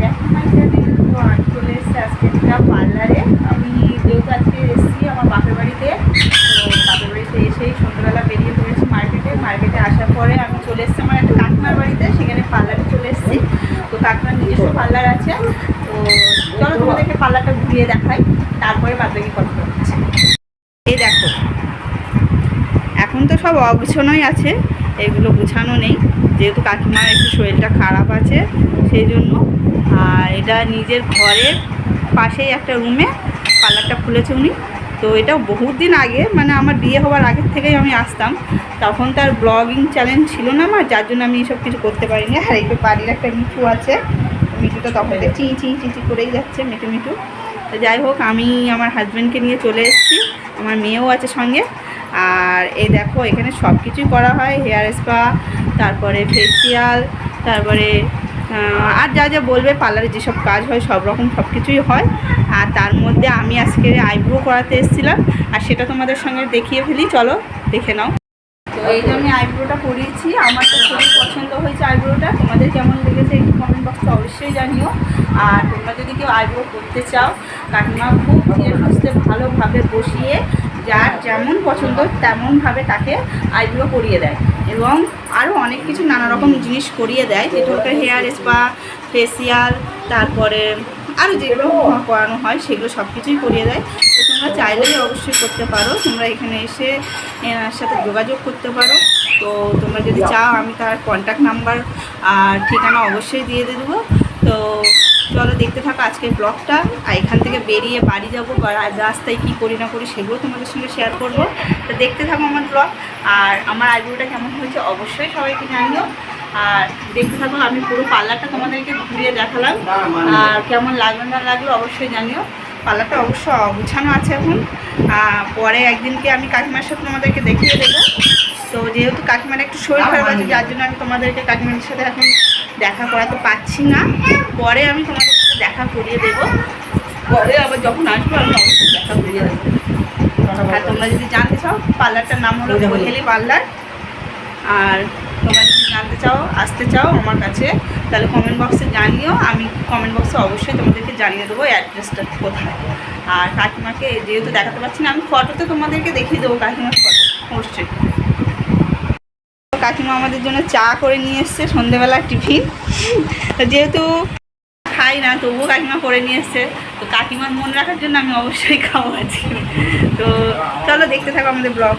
দেখো মাই আমি চলে এসেছি আজকে একটা পার্লারে আমি যেহেতু আজকে এসেছি আমার বাপের বাড়িতে তো বাপের বাড়িতে এসেই সন্ধ্যাবেলা বেরিয়ে পড়েছি মার্কেটে মার্কেটে আসার পরে আমি চলে এসেছি আমার একটা কাকিমার বাড়িতে সেখানে পার্লারে চলে এসেছি তো কাকিমার নিজস্ব পার্লার আছে তো চলো তোমাদেরকে পার্লারটা ঘুরিয়ে দেখাই তারপরে বাদবাকি কথা হচ্ছে এই দেখো এখন তো সব অগুছানোই আছে, এগুলো গুছানো নেই, যেহেতু কাকিমার একটু শরীরটা খারাপ আছে, সেই জন্য আর এটা নিজের ঘরের পাশেই একটা রুমে, পার্লারটা খুলেছে উনি। তো এটা বহুত দিন আগে মানে আমার বিয়ে হওয়ার আগের থেকেই আমি আসতাম। তখন তার ব্লগিং চ্যানেল ছিল না আমার, যার জন্য আমি এসব কিছু করতে পারিনি। আর এই যে বাড়ির একটা মিঠু আছে, মিঠুটা তখন চি চি চি চি করেই যাচ্ছে, মিঠু মিঠু। তো যাই হোক, আমি আমার হাজব্যান্ডকে নিয়ে চলে এসেছি, আমার মেয়েও আছে সঙ্গে। আর এই দেখো, এখানে সব কিছুই করা হয় হেয়ার স্পা তারপরে ফেসিয়াল তারপরে আর যা যা বলবে, পার্লারে যেসব কাজ হয়, সব রকম সব কিছুই হয়। আর তার মধ্যে আমি আজকে আইব্রো করাতে এসেছিলাম, আর সেটা তোমাদের সঙ্গে দেখিয়ে ফেলি, চলো, দেখে নাও। তো এই যে আমি আইব্রোটা করিয়েছি, আমার তো খুবই পছন্দ হয়েছে আইব্রোটা, তোমাদের কেমন লেগেছে একটু কমেন্ট বক্সে অবশ্যই জানিও। আর তোমরা যদি কেউ আইব্রো করতে চাও, কাকিমা খুব ধীরে সুস্থে ভালোভাবে বসিয়ে যার যেমন পছন্দ তেমনভাবে তাকে আইব্রো করিয়ে দেয় এবং আরও অনেক কিছু নানা রকম জিনিস করিয়ে দেয় হচ্ছে হেয়ার স্পা, ফেসিয়াল, তারপরে আরও যেগুলো করানো হয় সেগুলো সব কিছুই করিয়ে দেয়। তো তোমরা চাইলেই অবশ্যই করতে পারো, তোমরা এখানে এসে এনার সাথে যোগাযোগ করতে পারো। তো তোমরা যদি চাও আমি তার কন্ট্যাক্ট নাম্বার আর ঠিকানা অবশ্যই দিয়ে দেবো। তো চলো দেখতে থাকো আজকের ব্লগটা আর এখান থেকে বেরিয়ে বাড়ি যাব রাস্তায় কী করি না করি সেগুলো তোমাদের সঙ্গে শেয়ার করব। তো দেখতে থাকো আমার ব্লগ আর আমার আইব্রোটা কেমন হয়েছে অবশ্যই সবাইকে জানিও। আর দেখতে থাকো, আমি পুরো পার্লারটা তোমাদেরকে ঘুরিয়ে দেখালাম। আর কেমন লাগল না লাগল অবশ্যই জানিও। পার্লারটা অবশ্য গুছানো আছে এখন। পরে একদিনকে আমি কাকিমার সাথে তোমাদেরকে দেখিয়ে দেবো। তো যেহেতু কাকিমার একটু শরীর খারাপ আছে, যার জন্য আমি তোমাদেরকে কাকিমার সাথে এখন দেখা করাতে পারছি না। পরে আমি তোমাদের সাথে দেখা করিয়ে দেবো। পরে আবার যখন আসব আমি অবশ্যই দেখা করিয়ে দেবো। আর তোমরা যদি জানতে চাও পার্লারটার নাম হলো কোহেলি পার্লার। আর তোমরা যদি জানতে চাও আসতে চাও আমার কাছে তাহলে কমেন্ট বক্সে জানিও। আমি কমেন্ট বক্সে অবশ্যই তোমাদেরকে জানিয়ে দেবো অ্যাড্রেসটা কোথায়। আর কাকিমাকে যেহেতু দেখাতে পারছি না আমি ফটোতে তোমাদেরকে দেখিয়ে দেবো কাকিমার ফটো অবশ্যই। কাকিমা আমাদের জন্য চা করে নিয়ে এসছে সন্ধেবেলা টিফিন। যেহেতু খাই না, তবুও কাকিমা করে নিয়ে এসছে। তো কাকিমার মন রাখার জন্য আমি অবশ্যই খাওয়া আছি তো চলো দেখতে থাকো আমাদের ব্লগ।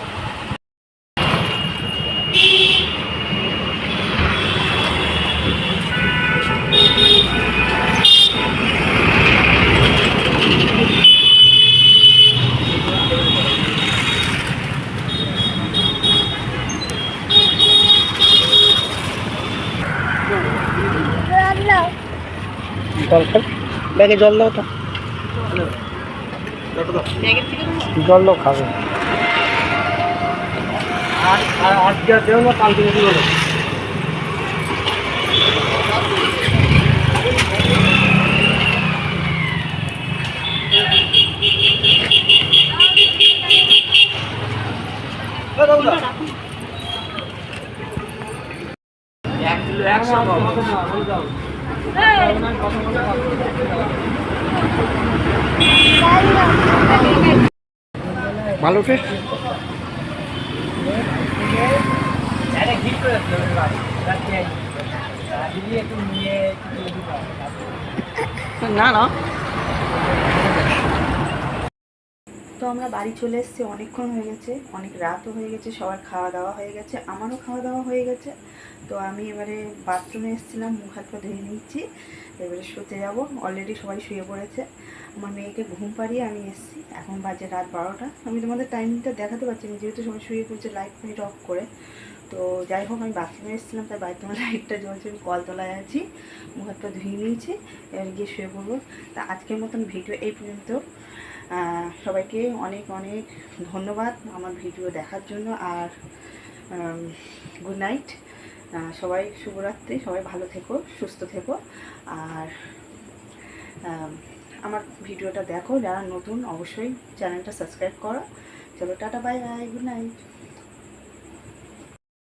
জল খাই ব্যাগে জল দাও তো। জল দাও, খাবে। আর আর আজকে দেবো না, কালকে যদি এক কিলো একশো ভালো টেস্ট না না তো আমরা বাড়ি চলে এসেছি, অনেকক্ষণ হয়ে গেছে, অনেক রাতও হয়ে গেছে, সবার খাওয়া দাওয়া হয়ে গেছে, আমারও খাওয়া দাওয়া হয়ে গেছে। তো আমি এবারে বাথরুমে এসেছিলাম, মুখ হাত পা ধুয়ে নিচ্ছি এবারে শুতে যাব অলরেডি সবাই শুয়ে পড়েছে। আমার মেয়েকে ঘুম পাড়িয়ে আমি এসেছি, এখন বাজে রাত বারোটা। আমি তোমাদের টাইমটা দেখাতে পারছি না, যেহেতু সবাই শুয়ে পড়ছে লাইট ফাইট অফ করে। তো যাই হোক, আমি বাথরুমে এসেছিলাম, তাই বাথরুমে লাইটটা জ্বলছে, আমি কলতলায় আছি, মুখ হাত পা ধুয়ে নিয়েছি, এবার গিয়ে শুয়ে পড়ব। তা আজকের মতন ভিডিও এই পর্যন্ত। সবাইকে অনেক অনেক ধন্যবাদ আমার ভিডিও দেখার জন্য আর গুড নাইট সবাই শুভরাত্রি, সবাই ভালো থেকো, সুস্থ থেকো। আর আমার ভিডিওটা দেখো, যারা নতুন, অবশ্যই চ্যানেলটা সাবস্ক্রাইব করো। চলো, tata bye bye good night